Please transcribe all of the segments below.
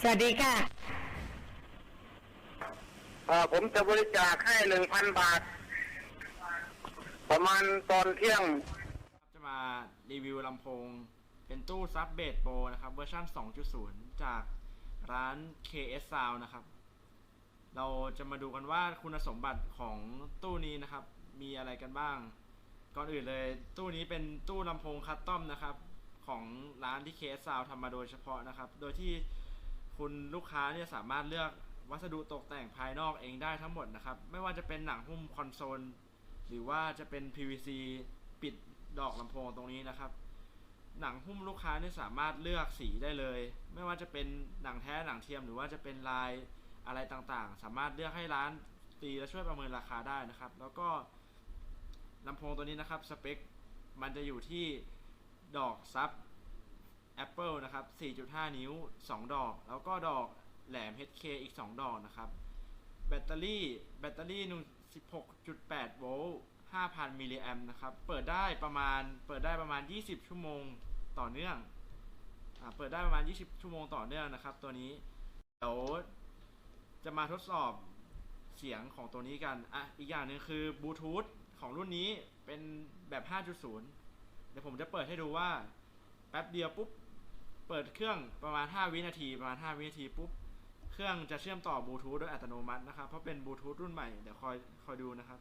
สวัสดีค่ะเอ่อผมจะบริจาคให้หนึ่งพันบาท ประมาณตอนเที่ยง จะมารีวิวลำโพง เป็นตู้ซับเบสโปรนะครับ เวอร์ชัน2.0 จากร้าน KS Sound นะครับ เราจะมาดูกันว่าคุณสมบัติของตู้นี้นะครับ มีอะไรกันบ้าง ก่อนอื่นเลย ตู้นี้เป็นตู้ลำโพงคัสตอมนะครับ ของร้านที่ KS Sound ทำมาโดยเฉพาะนะครับ โดยที่ คุณลูกค้าเนี่ยสามารถเลือกวัสดุตกแต่งภายนอกเองได้ทั้งหมดนะครับ ไม่ว่าจะเป็นหนังหุ้มคอนโซล หรือว่าจะเป็น PVC ปิดดอกลำโพงตรงนี้นะครับ หนังหุ้มลูกค้าเนี่ยสามารถเลือกสีได้เลย ไม่ว่าจะเป็นหนังแท้หนังเทียม หรือว่าจะเป็นลายอะไรต่างๆ สามารถเลือกให้ร้านตีและช่วยประเมินราคาได้นะครับ แล้วก็ลำโพงตัวนี้นะครับสเปคมันจะอยู่ที่ดอกซับ Apple นะครับ 4.5 นิ้ว 2 ดอก แล้วก็ดอกแหลม HK อีก 2 ดอกนะครับ แบตเตอรี่ แบตเตอรี่หนึ่ง16.8 โวลต์ 5,000 มิลลิแอมนะครับ เปิดได้ประมาณ เปิดได้ประมาณ 20 ชั่วโมงต่อเนื่อง อ่า เปิดได้ประมาณ 20 ชั่วโมงต่อเนื่องนะครับ ตัวนี้ เดี๋ยวจะมาทดสอบเสียงของตัวนี้กัน อะ อีกอย่างหนึ่งคือบลูทูธของรุ่นนี้เป็นแบบ 5.0 เดี๋ยวผมจะเปิดให้ดูว่าแป๊บเดียวปุ๊บ เปิดเครื่องประมาณ 5 วินาที ประมาณ 5 วินาทีปุ๊บ เครื่องจะเชื่อมต่อบลูทูธโดยอัตโนมัตินะครับ เพราะเป็นบลูทูธรุ่นใหม่ เดี๋ยวคอยคอยดูนะครับ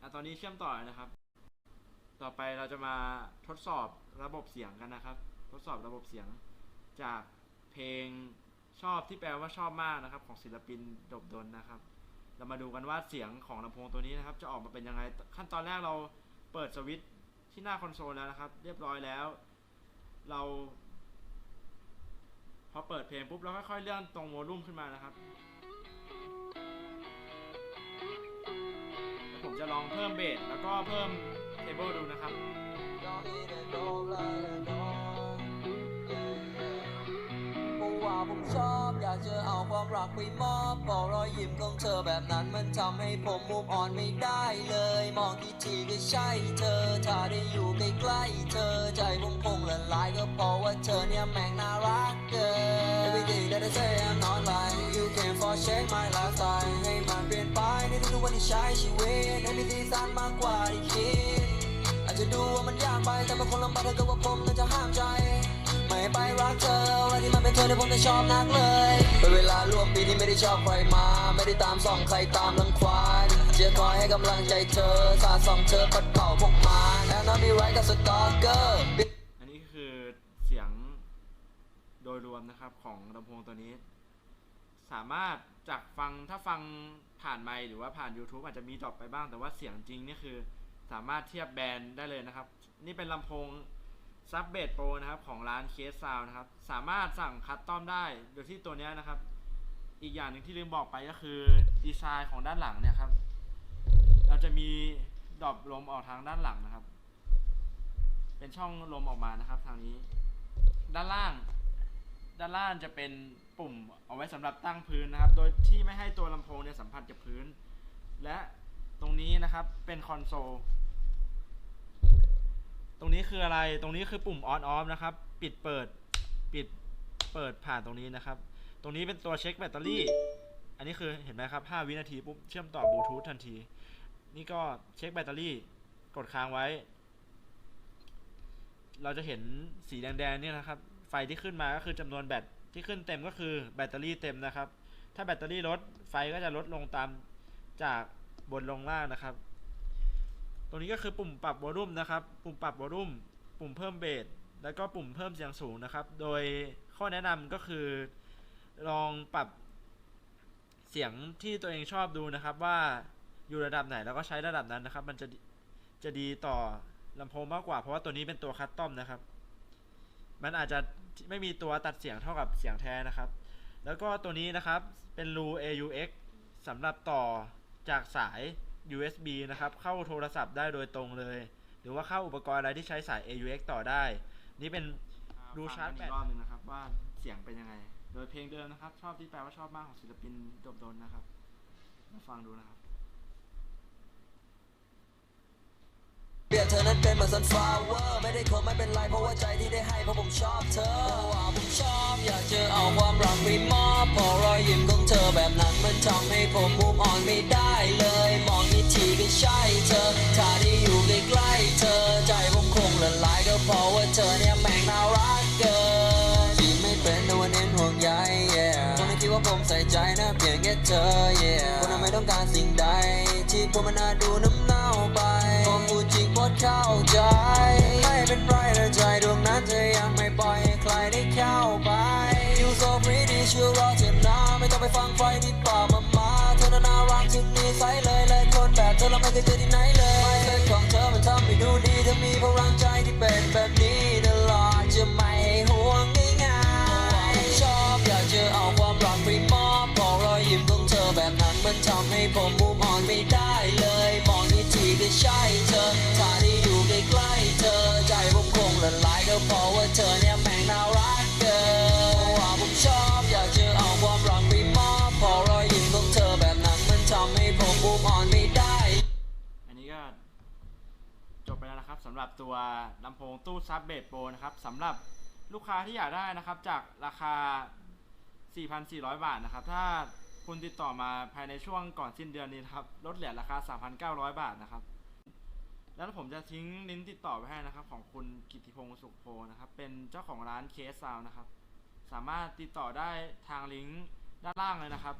อะตอนนี้เชื่อมต่อนะครับ ต่อไปเราจะมาทดสอบระบบเสียงกันนะครับ ทดสอบระบบเสียงจากเพลงชอบที่แปลว่าชอบมากนะครับ ของศิลปินดบดนนะครับ เรามาดูกันว่าเสียงของลำโพงตัวนี้นะครับ จะออกมาเป็นยังไง ขั้นตอนแรกเราเปิดสวิตช์ที่หน้าคอนโซลแล้วนะครับ เรียบร้อยแล้ว เรา พอเปิดเพลงปุ๊บเราค่อยๆเลื่อนตรงโวลูมขึ้นมานะครับ ผมจะลองเพิ่มเบสแล้วก็เพิ่มเทเบิลดูนะครับ ชอบ อยากจะเอาความรักไปมอบบอกรอยยิ้มของเธอแบบนั้นมันทำให้ผมมุมอ่อนไม่ได้เลย มองกี่ทีก็ใช่เธอ ถ้าได้อยู่ใกล้ๆเธอใจผมคงละลายก็เพราะว่าเธอเนี่ยแม่งน่ารักเกิน Everything that I say I'm not lying You can for check my lifestyle ให้มันเปลี่ยนไปในทุกๆวันที่ใช้ชีวิตให้มีสีสันมากกว่าที่คิดอาจจะดูว่ามันยากไปแต่บางคนลำบากถ้าเกิดว่าผมน่าจะห้ามใจ ไปรักเธออะไรที่มันเป็นเธอที่ผมจะชอบนักเลยเป็นเวลาร่วมปีที่ไม่ได้ชอบใครมา ไม่ได้ตามส่องใครตามรังควานจะคอยให้กำลังใจเธอสาส่องเธอปัดเป่าพวกมันแอนนามีไรกับสตอเกอร์อันนี้คือเสียงโดยรวมนะครับของลำโพงตัวนี้ สามารถจากฟังถ้าฟังผ่านไมค์หรือว่าผ่าน YouTube อาจจะมีดรอปไปบ้างแต่ว่าเสียงจริงนี่คือ สามารถเทียบแบรนด์ได้เลยนะครับ นี่เป็นลำโพง ซับเบสโปรนะครับของร้านเคสซาวนะครับ สามารถสั่งคัสตอมได้โดยที่ตัวนี้นะครับ อีกอย่างหนึ่งที่ลืมบอกไปก็คือดีไซน์ของด้านหลังเนี่ยครับ เราจะมีดอปลมออกทางด้านหลังนะครับ เป็นช่องลมออกมานะครับทางนี้ ด้านล่าง ด้านล่างจะเป็นปุ่มเอาไว้สำหรับตั้งพื้นนะครับ โดยที่ไม่ให้ตัวลำโพงเนี่ยสัมผัสกับพื้น และตรงนี้นะครับเป็นคอนโซล ตรงนี้คืออะไร ตรงนี้คือปุ่ม on off นะครับ ปิดเปิด ปิดเปิดผ่านตรงนี้นะครับ ตรงนี้เป็นตัวเช็คแบตเตอรี่ อันนี้คือเห็นไหมครับ 5 วินาทีปุ๊บ เชื่อมต่อบลูทูธทันที นี่ก็เช็คแบตเตอรี่ กดค้างไว้ เราจะเห็นสีแดงๆเนี่ยนะครับ ไฟที่ขึ้นมาก็คือจำนวนแบตที่ขึ้นเต็มก็คือแบตเตอรี่เต็มนะครับ ถ้าแบตเตอรี่ลด ไฟก็จะลดลงตามจากบนลงล่างนะครับ ตรงนี้ก็คือปุ่มปรับวอลลุ่มนะครับ ปุ่มปรับวอลลุ่ม ปุ่มเพิ่มเบส แล้วก็ปุ่มเพิ่มเสียงสูงนะครับ โดยข้อแนะนำก็คือ ลองปรับเสียงที่ตัวเองชอบดูนะครับ ว่าอยู่ระดับไหนแล้วก็ใช้ระดับนั้นนะครับ มันจะจะดีต่อลำโพงมากกว่า เพราะว่าตัวนี้เป็นตัวคัสตอมนะครับ มันอาจจะไม่มีตัวตัดเสียงเท่ากับเสียงแท้นะครับ แล้วก็ตัวนี้นะครับเป็นรู AUX สำหรับต่อจากสาย USB นะครับ เข้าโทรศัพท์ได้โดยตรงเลย หรือว่าเข้าอุปกรณ์อะไรที่ใช้สาย AUX ต่อได้ นี่เป็นดูชาร์จแบตรอบนึงนะครับ ว่าเสียงเป็นยังไง โดยเพลงเดิมนะครับ ชอบที่แปลว่าชอบมากของศิลปินดบดนนะครับ มาฟังดูนะครับเปรียบเธอนั้นเป็นเหมือน sunflower ไม่ได้คบไม่เป็นไรเพราะว่าใจที่ได้ให้เพราะผมชอบเธอเพราะว่าผมชอบอยากจะเอาความรักไปมอบเพราะรอยยิ้มของเธอแบบนั้นมันทำให้ผมมุมอ่อนไม่ได้เลย ค่เธอ yeah คนนั้นไม่ต้องการสิ่งใด ที่ผมมันน่าดูน้ำเน่าไปผมพูดจริงโปรดเข้าใจไม่เป็นไรแต่ใจดวงนั้นเธอยังไม่ปล่อยให้ใครได้เข้าไป You so pretty ช่วยรอเธอนะไม่ต้องไปฟังไฟที่ป่ามามาเธอน่าน่ารักทุกนิสัยเลยเลยคนแบบเธอเราไม่เคยเจอที่ไหนเลยไม่เคยของเธอมันทำให้ดูดีเธอมีพลังใจที่เป็นแบบนี้ ผมมุมอ่อนไม่ได้เลยมองกี่ทีก็ใช่เธอถ้าได้อยู่ใกล้ๆเธอ ใจผมคงละลายก็เพราะว่าเธอเนี่ยแม่งน่ารักเกินว่าผมชอบอยากจะเอาความรักไปมอบเพราะรอยยิ้มของเธอแบบนั้นมันทำให้ผมมุมอ่อนไม่ได้ อันนี้ก็จบไปแล้วนะครับสำหรับตัวลำโพงตู้ซับเบสโปรนะครับสำหรับลูกค้าที่อยากได้นะครับจากราคา 4,400 บาทนะครับ ถ้า คุณติดต่อมาภายในช่วงก่อนสิ้นเดือนนี้นะครับ ลดเหลือราคา 3,900 บาทนะครับ แล้วผมจะทิ้งลิงก์ติดต่อไว้ให้นะครับ ของคุณกิติพงศ์สุขโพนะครับ เป็นเจ้าของร้านเคสซาวนะครับ สามารถติดต่อได้ทางลิงก์ด้านล่างเลยนะครับ